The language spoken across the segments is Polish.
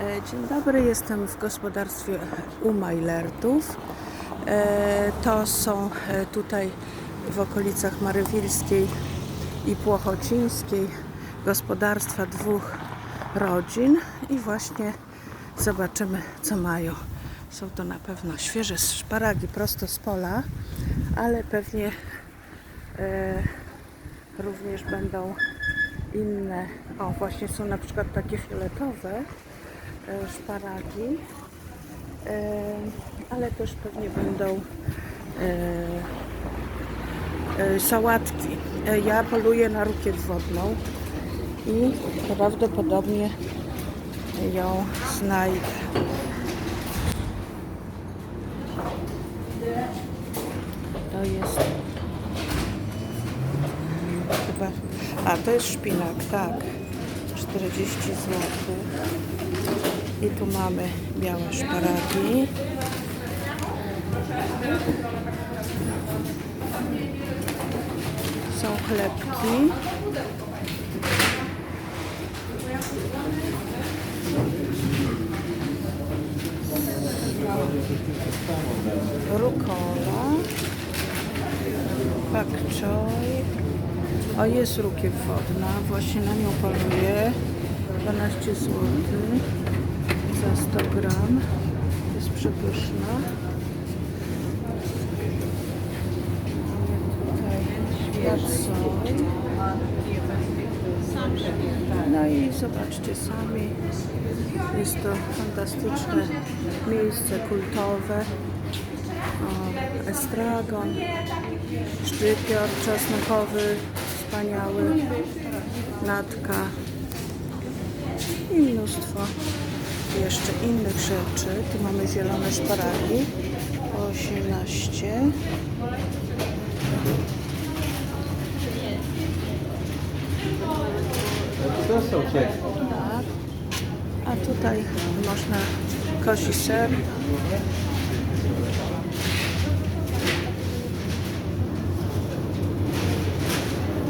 E, Dzień dobry, jestem w gospodarstwie u Majlertów. E, To są e, tutaj w okolicach Marywilskiej i Płochocińskiej gospodarstwa dwóch rodzin i właśnie zobaczymy co mają. Są to na pewno świeże szparagi prosto z pola, ale pewnie również będą inne. O, właśnie są na przykład takie fioletowe szparagi, e, ale też pewnie będą e, e, sałatki. E, Ja poluję na rukiew wodną i prawdopodobnie ją znajdę. To jest chyba. A to jest szpinak, tak. 40 zł. I tu mamy białe szparagi. Są chlebki. Rukola. Pak choi. O, jest rukiew wodna. Właśnie na nią poluję. 12 zł za 100 gram. Jest przepyszna. No i zobaczcie sami. Jest to fantastyczne miejsce kultowe. O, estragon, szczypior czosnkowy, wspaniały, natka i mnóstwo jeszcze innych rzeczy. Tu mamy zielone szparagi po 18. To są ciepłe. Tak. A tutaj można kosi ser.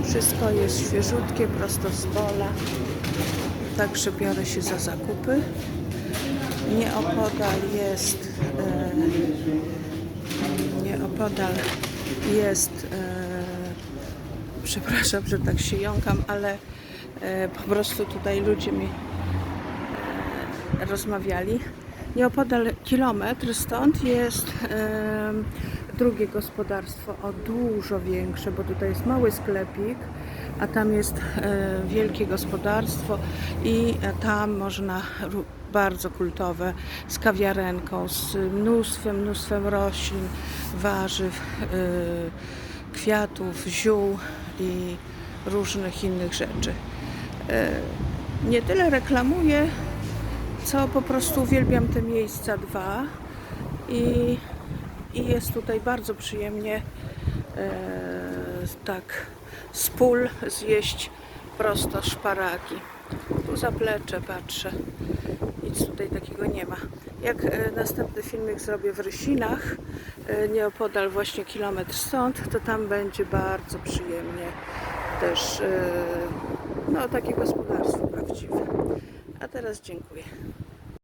Wszystko jest świeżutkie, prosto z pola. Także biorę się za zakupy. Nieopodal jest e, nieopodal jest e, przepraszam, że tak się jąkam, ale e, po prostu tutaj ludzie mi e, rozmawiali. Nieopodal kilometr stąd jest e, drugie gospodarstwo, o dużo większe, bo tutaj jest mały sklepik, a tam jest e, wielkie gospodarstwo i e, tam można bardzo kultowe z kawiarenką, z mnóstwem, mnóstwem roślin, warzyw, e, kwiatów, ziół i różnych innych rzeczy. Nie tyle reklamuję, co po prostu uwielbiam te miejsca dwa i, i jest tutaj bardzo przyjemnie e, tak z pól zjeść prosto szparagi. Tu zaplecze patrzę, nic tutaj takiego nie ma. Jak e, następny filmik zrobię w Rysinach, e, nieopodal właśnie kilometr stąd, to tam będzie bardzo przyjemnie też no takie gospodarstwo prawdziwe. A teraz dziękuję.